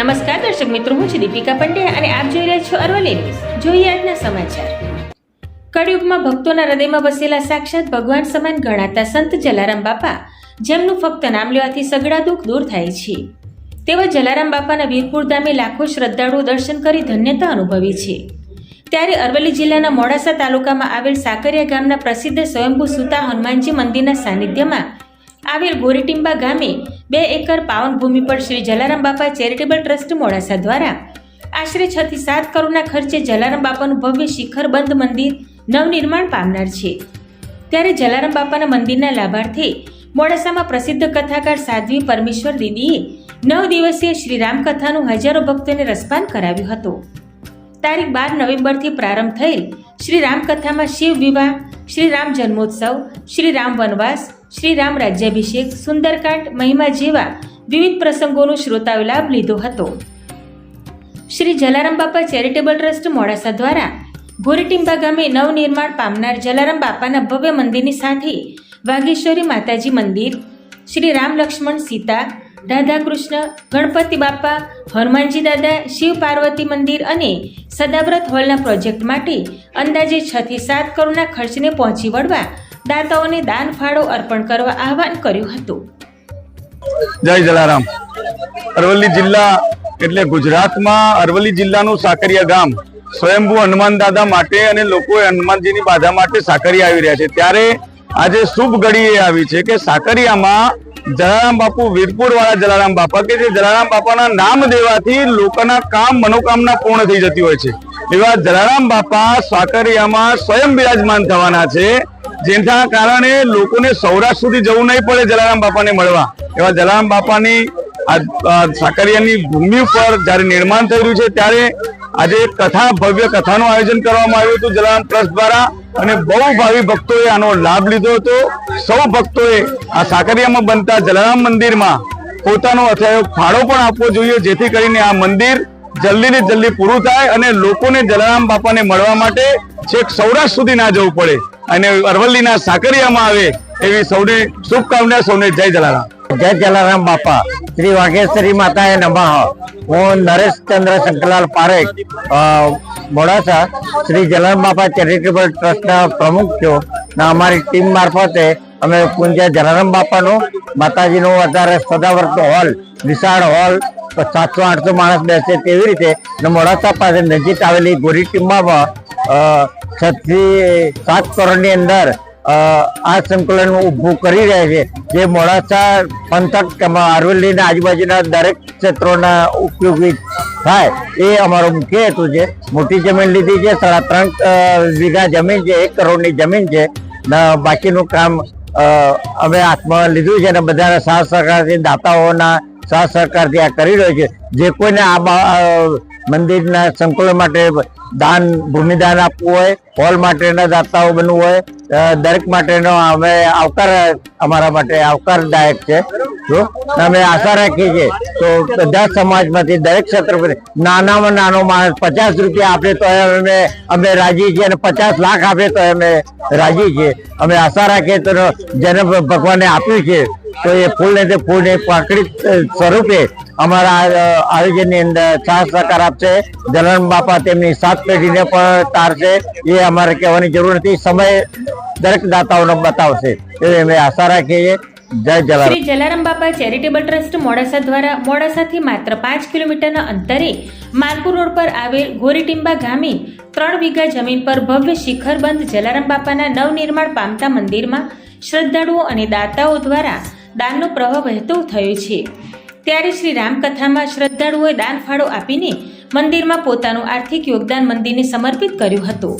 નમસ્કાર, દર્શક મિત્રો, હું છું દીપિકા પંડે અને આપ જોઈ રહ્યા છો અરવલ્લી ન્યૂઝ. જોઈએ આજના સમાચાર. કળિયુગમાં ભક્તોના હૃદયમાં વસેલા સાક્ષાત ભગવાન સમાન ગણાતા સંત જલારામ બાપા, જેમનું ફક્ત નામ લેવાથી સગડા દુઃખ દૂર થાય છે. તેવા જલારામ બાપાના વીરપુર ધામે લાખો શ્રદ્ધાળુઓ દર્શન કરી ધન્યતા અનુભવી છે. ત્યારે અરવલ્લી જિલ્લાના મોડાસા તાલુકામાં આવેલ સાકરિયા ગામના પ્રસિદ્ધ સ્વયંભૂ સુતા હનુમાનજી મંદિરના સાનિધ્યમાં આવેલ ગોરીટિંબા ગામે બે એકર પાવન ભૂમિ પર શ્રી જલારામ બાપા ચેરિટેબલ ટ્રસ્ટ મોડાસા દ્વારા આશરે છ થી સાત કરોડના ખર્ચે જલારામ બાપાનું ભવ્ય શિખરબંધ મંદિર નવનિર્માણ પામનાર છે. ત્યારે જલારામ બાપાના મંદિરના લાભાર્થે મોડાસામાં પ્રસિદ્ધ કથાકાર સાધ્વી પરમેશ્વર દીદીએ નવ દિવસીય શ્રી રામકથાનું હજારો ભક્તોને રસપાન કરાવ્યું હતું. તારીખ બાર નવેમ્બરથી પ્રારંભ થયેલ શ્રી રામકથામાં શિવ વિવાહ શ્રી રામ જન્મોત્સવ શ્રી રામ વનવાસ શ્રી રામ રાજ્યાભિષેક, સુંદરકાંડ, મહિમા જેવા વિવિધ પ્રસંગોનો શ્રોતાઓ લાભ લીધો હતો. શ્રી જલારામ બાપા ચેરિટેબલ ટ્રસ્ટ મોડાસા દ્વારા ભોરીટીંબા ગામે નવનિર્માણ પામનાર જલારામ બાપાના ભવ્ય મંદિરની સાથે વાઘેશ્વરી માતાજી મંદિર, શ્રી રામ લક્ષ્મણ સીતા રાધા કૃષ્ણ ગણપતિ બાપા, હનુમાનજી દાદા, શિવ પાર્વતી મંદિર અને સદાવ્રત હોલના પ્રોજેક્ટ માટે અંદાજે છથી સાત કરોડના ખર્ચને પહોંચી વળવા દાતાઓને દાન, ફાળો અર્પણ કરવા આહવાન કર્યું હતું. જય જલારામ. અરવલ્લી જિલ્લા એટલે ગુજરાતમાં અરવલ્લી જિલ્લાનું સાકરિયા ગામ સ્વયંભૂ હનુમાન દાદા માટે અને લોકોએ હનુમાનજીની બાધા માટે સાકરિયા આવી રહ્યા છે. ત્યારે આજે શુભ ઘડી એ આવી છે કે સાકરિયામાં જલારામ બાપુ વીરપુર વાળા જલારામ બાપા કે જે જલારામ બાપાના નામ દેવાથી લોકોના કામ મનોકામના પૂર્ણ થઈ જતી હોય છે. એવા જલારામ બાપા સાકરિયામાં સ્વયં બિરાજમાન થવાના છે. જેના કારણે લોકોને સૌરાષ્ટ્ર સુધી જવું નહીં પડે જલારામ બાપાને મળવા. એવા જલારામ બાપાની સાકરિયાની ભૂમિ ઉપર જ્યારે નિર્માણ થઈ રહ્યું છે, ત્યારે આજે કથા ભવ્ય કથાનું આયોજન કરવામાં આવ્યું હતું. જલારામ ટ્રસ્ટ દ્વારા અને બહુ ભાવિ ભક્તોએ આનો લાભ લીધો હતો. સૌ ભક્તોએ આ સાકરિયામાં બનતા જલારામ મંદિરમાં પોતાનો અથાયો ફાળો પણ આપવો જોઈએ, જેથી કરીને આ મંદિર જલ્દી ને જલ્દી પૂરું થાય અને લોકોને જલારામ બાપાને મળવા માટે છેક સૌરાષ્ટ્ર સુધી ના જવું પડે. અને અરવલ્લીના સાકરિયામાં આવે એવી સૌને શુભકામના, સૌને જય જલારામ. જય જલારામ બાપા. શ્રી વાઘેશ્વરી માતાએ નમઃ. હું નરેશ ચંદ્ર શંકરલાલ પારેખ મોડાસા શ્રી જલારામ બાપા ચેરિટેબલ ટ્રસ્ટના પ્રમુખ છો. ને અમારી ટીમ મારફતે અમે પૂંજ્ય જલારામ બાપાનું, માતાજીનું અત્યારે સદાવર્ત હોલ, વિશાળ હોલ, સાતસો આઠસો માણસ બેસે તેવી રીતે ને મોડાસા પાસે નજીક આવેલી ગોરી ટીમ્બામાં છ થી સાત કરોડની અંદર આ સંકલન ઊભું કરી રહ્યા છે. જે મોડાસા પંથક તેમાં અરવલ્લીના આજુબાજુના દરેક ક્ષેત્રોના ઉપયોગી થાય એ અમારો મુખ્ય હેતુ છે. મોટી જમીન લીધી છે, સાડા ત્રણ વીઘા જમીન છે, એક કરોડની જમીન છે. બાકીનું કામ અમે હાથમાં લીધું છે અને બધાના સાથ સહકારથી, દાતાઓના સાથ સહકારથી આ કરી રહ્યો છે. જે કોઈને આ મંદિરના સંકુલન માટે દાન, ભૂમિદાન આપવું હોય, હોલ માટેના દાતાઓ બનવું હોય દરેક માટેનો અમે આવકાર, અમારા માટે આવકારદાયક છે. અમે આશા રાખીએ છીએ. તો બધા સમાજમાંથી દરેક ક્ષેત્ર નાનામાં નાનો માણસ પચાસ રૂપિયા આપે તો અમે અમે રાજી છીએ અને પચાસ લાખ આપે તો અમે રાજી છીએ. અમે આશા રાખીએ તો જેને ભગવાને આપ્યું છે, તો એ ફૂલને તે ફૂલને પ્રાકૃતિક સ્વરૂપે અમારા આયોજનની અંદર સાથ સહકાર આપશે. જલન બાપા તેમની સાત પેઢીને પણ તારશે. એ અમારે કહેવાની જરૂર નથી. સમય દરેક દાતાઓને બતાવશે. એવી અમે આશા રાખીએ છીએ. જય જલારામ. શ્રી જલારામ બાપા ચેરિટેબલ ટ્રસ્ટ મોડાસા દ્વારા મોડાસાથી માત્ર પાંચ કિલોમીટરના અંતરે માલપુર રોડ પર આવેલ ગોરીટિંબા ગામે ત્રણ વીઘા જમીન પર ભવ્ય શિખરબંધ જલારામ બાપાના નવનિર્માણ પામતા મંદિરમાં શ્રદ્ધાળુઓ અને દાતાઓ દ્વારા દાનનો પ્રવાહ વહેતો થયો છે. ત્યારે શ્રી રામકથામાં શ્રદ્ધાળુઓએ દાન ફાળો આપીને મંદિરમાં પોતાનું આર્થિક યોગદાન મંદિરને સમર્પિત કર્યું હતું.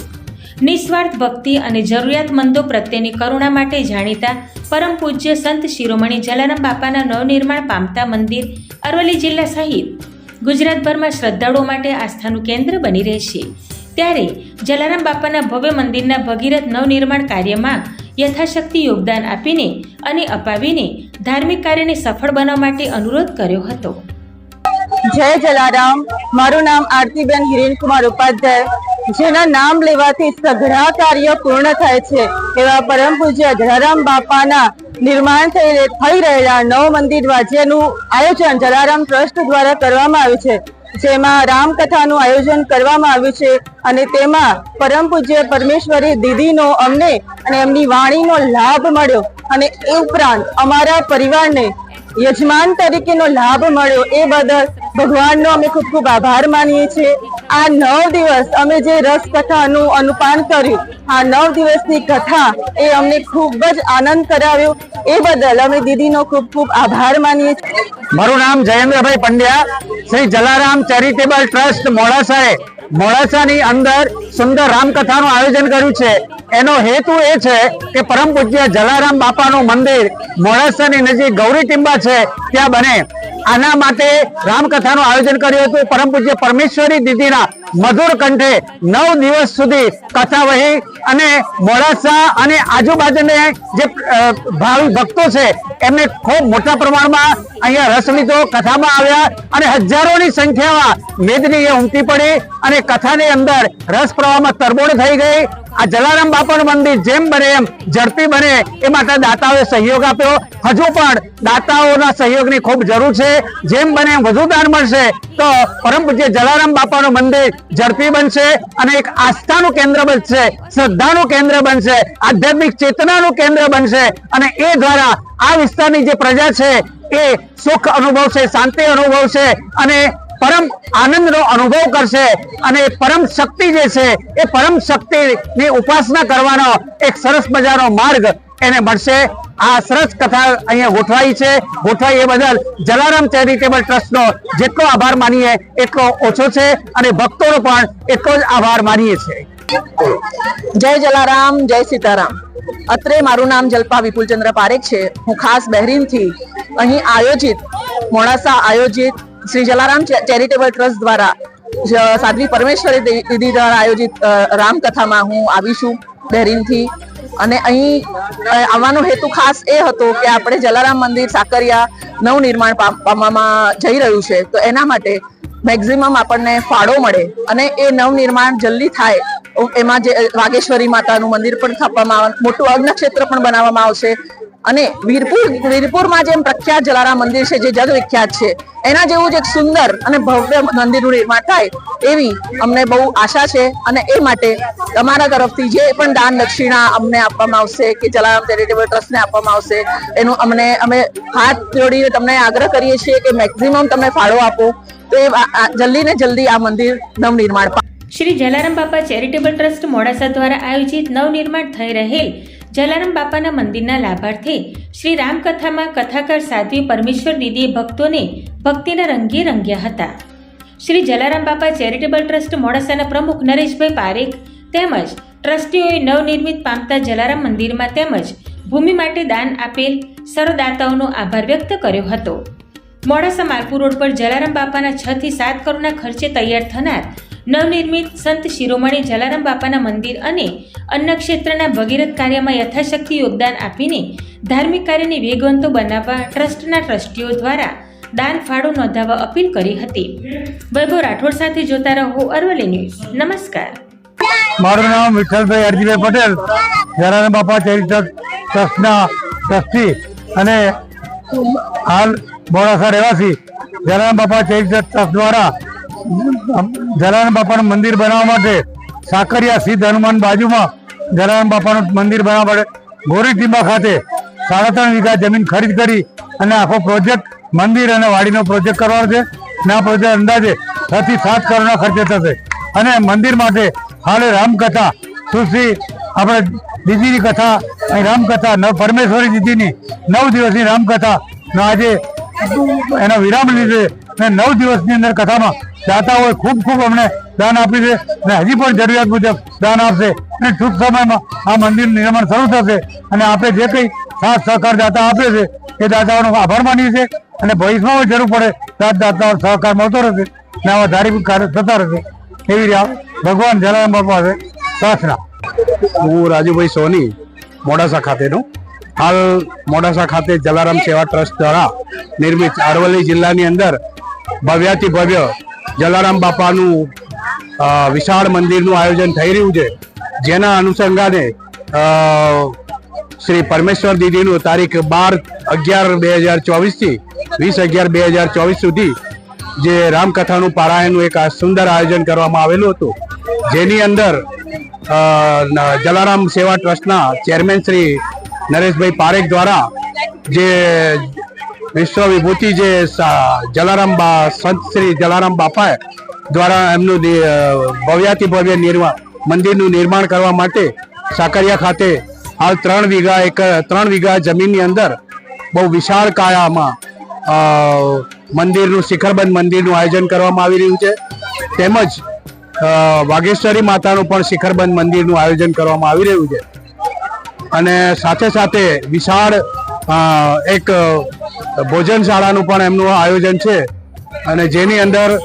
નિસ્વાર્થ ભક્તિ અને જરૂરિયાતમંદો પ્રત્યેની કરુણા માટે જાણીતા પરમ પૂજ્ય સંત શિરોમણી જલારામ બાપાના નવનિર્માણ પામતા મંદિર અરવલ્લી જિલ્લા સહિત ગુજરાતભરમાં શ્રદ્ધાળુઓ માટે આસ્થાનું કેન્દ્ર બની રહેશે. ત્યારે જલારામ બાપાના ભવ્ય મંદિરના ભગીરથ નવનિર્માણ કાર્યમાં યથાશક્તિ યોગદાન આપીને અને અપાવીને ધાર્મિક કાર્યને સફળ બનાવવા માટે અનુરોધ કર્યો હતો. જય જલારામ. મારું નામ આરતીબેન હિરેનકુમાર ઉપાધ્યાય. જેના નામ લેવાથી સઘળા કાર્ય પૂર્ણ થાય છે. એવા પરમ પૂજ્ય જલારામ બાપાના નિર્માણ થઈ રહેલા નવ મંદિર વાજ્યનું આયોજન જલારામ ટ્રસ્ટ દ્વારા કરવામાં આવ્યું છે. જેમાં રામકથાનું આયોજન કરવામાં આવ્યું છે અને તેમાં પરમ પૂજ્ય પરમેશ્વરી દીદીનો અમને અને એમની વાણીનો લાભ મળ્યો અને એ ઉપરાંત અમારા પરિવારને યજમાન તરીકેનો લાભ મળ્યો. એ બદલ ભગવાનનો અમે ખૂબ ખૂબ આભાર માનીએ છીએ. આ નવ દિવસ અમે જે રસ કથાનું અનુપાન કર્યું, આ નવ દિવસની કથા એ અમને ખૂબ જ આનંદ કરાવ્યો. એ બદલ અમે દીદીનો ખૂબ ખૂબ આભાર માનીએ છીએ. મારું નામ જયેન્દ્રભાઈ પંડ્યા, શ્રી જલારામ ચેરિટેબલ ટ્રસ્ટ મોડાસાએ. મોડાસાની અંદર સુંદર રામકથાનું આયોજન કર્યું છે. એનો હેતુ એ છે કે પરમ પૂજ્ય જલારામ બાપાનું મંદિર મોડાસાની નજીક ગૌરી ટીંબા છે, ત્યાં બને. આના માટે રામકથાનું આયોજન કર્યું હતું. પરમ પૂજ્ય પરમેશ્વરી દીદીના મધુર કંઠે નવ દિવસ સુધી કથા વહી અને મોડાસા અને આજુબાજુને જે ભાવિ ભક્તો છે, એમને ખૂબ મોટા પ્રમાણમાં અહીંયા રસ લીધો, કથામાં આવ્યા અને હજારોની સંખ્યામાં મેદની એ ઉમટી પડી અને કથાની અંદર રસ પ્રવાહમાં તરબોળ થઈ ગઈ. આ જલારામ બાપાનું મંદિર જેમ બને એમ ઝડપી બને એ માટે દાતાઓએ સહયોગ આપ્યો. હજુ પણ દાતાઓના સહયોગની ખૂબ જરૂર છે. જેમ બને એમ વધુ દાન મળશે તો પરમ પૂજ્ય જલારામ બાપાનું મંદિર ઝડપી બનશે અને એક આસ્થાનું કેન્દ્ર બનશે, શ્રદ્ધાનું કેન્દ્ર બનશે, આધ્યાત્મિક ચેતનાનું કેન્દ્ર બનશે અને એ દ્વારા આ વિસ્તારની જે પ્રજા છે એ સુખ અનુભવશે, શાંતિ અનુભવશે અને પરમ આનંદનો અનુભવ કરશે અને પરમ શક્તિ જે છે, એ પરમ શક્તિની ઉપાસના કરવાનો એક સરસ મજાનો માર્ગ એને મળશે. આ સરસ કથા અહીંયા ગોઠવાઈ છે. ગોઠવાઈ એ બદલ જલારામ ચેરિટેબલ ટ્રસ્ટનો જેટલો આભાર માનીએ, એટલો ઓછો છે અને ભક્તોનો પણ એટલો જ આભાર માનીએ છીએ જય જલારામ, જય સીતારામ. અત્રે મારું નામ જલ્પા વિપુલચંદ્ર પારેખ છે. હું ખાસ બહેરીનથી અહીં આયોજિત મોડાસા આયોજિત શ્રી જલારામ ચેરિટેબલ ટ્રસ્ટ દ્વારા સાધ્વી પરમેશ્વરી દીદી દ્વારા આયોજિત રામકથામાં હું આવી છું બહેરીનથી અને અહીં આવવાનો હેતુ ખાસ એ હતો કે આપણે જલારામ મંદિર, સાકરિયા નવનિર્માણ પામ- પામવામાં જઈ રહ્યું છે. તો એના માટે મેક્ઝિમમ આપણને ફાળો મળે અને એ નવનિર્માણ જલ્દી થાય. એમાં જે વાગેશ્વરી માતાનું મંદિર પણ સ્થાપવામાં મોટું અગ્નક્ષેત્ર પણ બનાવવામાં આવશે. અને વીરપુર, વીરપુરમાં જેમ પ્રખ્યાત જલારામ મંદિર છે, જે જગ વિખ્યાત છે, એના જેવું જ એક સુંદર અને ભવ્ય મંદિરનું નિર્માણ થાય, એવી અમને બહુ આશા છે અને એ માટે તમારા તરફથી જે પણ દાન દક્ષિણા અમને આપવામાં આવશે કે જલારામ ચેરિટેબલ ટ્રસ્ટને આપવામાં આવશે, એનું અમને, અમે હાથ જોડીને તમને આગ્રહ કરીએ છીએ કે મેક્સિમમ તમે ફાળો આપો, તો એ જલ્દી ને જલ્દી આ મંદિર નવનિર્માણ. શ્રી જલારામ બાપા ચેરિટેબલ ટ્રસ્ટ મોડાસા દ્વારા આયોજિત નવનિર્માણ થઈ રહેલ જલારામ બાપાના મંદિરના લાભાર્થે શ્રી રામકથામાં કથાકાર સાધ્વી પરમેશ્વર દીદીએ ભક્તોને ભક્તિના રંગે રંગ્યા હતા. શ્રી જલારામ બાપા ચેરિટેબલ ટ્રસ્ટ મોડાસાના પ્રમુખ નરેશભાઈ પારેખ તેમજ ટ્રસ્ટીઓએ નવનિર્મિત પામતા જલારામ મંદિરમાં તેમજ ભૂમિ માટે દાન આપેલ સરદાતાઓનો આભાર વ્યક્ત કર્યો હતો. મોડાસા માલપુર રોડ પર જલારામ બાપાના છ થી સાત કરોડના ખર્ચે તૈયાર થનાર નવનિર્મિત સંત શિરોમણી જલારામ બાપાના મંદિર અને અન્નક્ષેત્રના ભગીરથ કાર્યમાં યથાશક્તિ યોગદાન આપીને ધાર્મિક કાર્યને વેગવંતો બનાવવા ટ્રસ્ટના ટ્રસ્ટીઓ દ્વારા દાન ફાળો નોંધાવવા અપીલ કરી હતી. વૈભવ રાઠોડ સાથે જોતા રહો અરવલ્લી ન્યૂઝ. નમસ્કાર. મારું નામ વિઠ્ઠલભાઈ અરજીભાઈ પટેલ, જલારામ બાપા ચેરિટેબલ ટ્રસ્ટના ટ્રસ્ટી અને હાલ મોડાસા રહેવાસી, જલારામ બાપા ચેરિટેબલ ટ્રસ્ટ દ્વારા જલારામ બાપાનું મંદિર બનાવવા માટે સાકરિયા સિદ્ધ હનુમાન બાજુમાં જલારામ બાપાનું મંદિર બનાવવા માટે ગોરી ટીંબા ખાતે સાડા ત્રણ વીઘા જમીન ખરીદ કરી અને આખો પ્રોજેક્ટ મંદિર અને વાડીનો પ્રોજેક્ટ કરવાનો છે. અને આ પ્રોજેક્ટ અંદાજે છ થી સાત કરોડના ખર્ચે થશે. અને મંદિર માટે હાલે રામકથા સુશ્રી આપણે દીદીની કથા અહીં રામકથા, નવ પરમેશ્વરી દીદીની નવ દિવસની રામકથા આજે એનો વિરામ લીધે અને નવ દિવસની અંદર કથામાં દાતાઓએ ખૂબ ખૂબ અમને દાન આપ્યું છે અને હજી પણ જરૂરિયાત મુજબ દાન આપશે. અને ટૂંક સમયમાં આ મંદિરનું નિર્માણ શરૂ થશે અને આપણે જે કંઈ સાથ સહકાર દાતા આપે છે એ દાતાઓનો આભાર માનીએ છીએ અને ભવિષ્યમાં જરૂર પડે દાત દાતાઓ સહકાર મળતો રહેશે અને આવા ધાર્મિક થતા રહેશે. એવી રીતે ભગવાન જલારામ પાસે પ્રાર્થના. હું રાજુભાઈ સોની, મોડાસા ખાતેનું. હાલ મોડાસા ખાતે જલારામ સેવા ટ્રસ્ટ દ્વારા નિર્મિત અરવલ્લી જિલ્લાની અંદર ભવ્યાથી ભવ્ય જલારામ બાપાનું વિશાળ મંદિરનું આયોજન થઈ રહ્યું છે. જેના અનુસંગાને શ્રી પરમેશ્વર દીદીનું તારીખ બાર અગિયાર બે હજાર ચોવીસથી વીસ અગિયાર બે હજાર ચોવીસ સુધી જે રામકથાનું પારાયણનું એક સુંદર આયોજન કરવામાં આવેલું હતું. જેની અંદર જલારામ સેવા ટ્રસ્ટના ચેરમેન શ્રી નરેશભાઈ પારેખ દ્વારા જે વિશ્વ વિભૂતિ જે જલારામ બા સંત શ્રી જલારામ બાપા દ્વારા એમનું ભવ્યાતિ ભવ્ય નિર્માણ મંદિરનું નિર્માણ કરવા માટે સાકરિયા ખાતે હાલ ત્રણ વીઘા એક, ત્રણ વીઘા જમીનની અંદર બહુ વિશાળ કાયામાં મંદિરનું, શિખરબંધ મંદિરનું આયોજન કરવામાં આવી રહ્યું છે. તેમજ વાઘેશ્વરી માતાનું પણ શિખરબંધ મંદિરનું આયોજન કરવામાં આવી રહ્યું છે. અને સાથે સાથે વિશાળ એક અ, ભોજનશાળાનું પણ એમનું આયોજન છે. અને જેની અંદર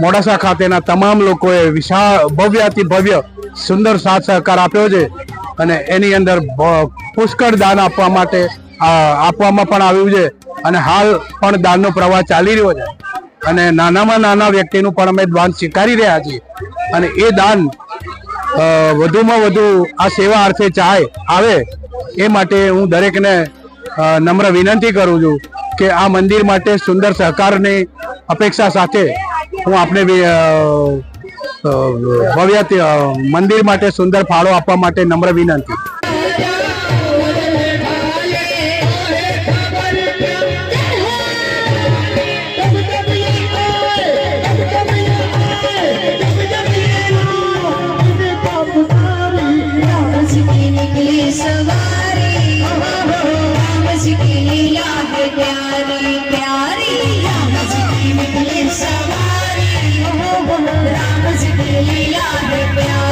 મોડાસા ખાતેના તમામ લોકોએ વિશાળ ભવ્યાથી ભવ્ય સુંદર સાથ સહકાર આપ્યો છે. અને એની અંદર પુષ્કળ દાન આપવા માટે આપવામાં પણ આવ્યું છે. અને હાલ પણ દાનનો પ્રવાહ ચાલી રહ્યો છે. અને નાનામાં નાના વ્યક્તિનું પણ અમે દાન સ્વીકારી રહ્યા છીએ. અને એ દાન વધુમાં વધુ આ સેવા અર્થે ચાય આવે એ માટે હું દરેકને નમ્ર વિનંતી કરું છું કે આ મંદિર માટે સુંદર સહકારની અપેક્ષા સાથે હું આપને ભવ્ય મંદિર માટે સુંદર ફાળો આપવા માટે નમ્ર વિનંતી. મારી પ્યારી રામજી લીલા હે પ્યારી.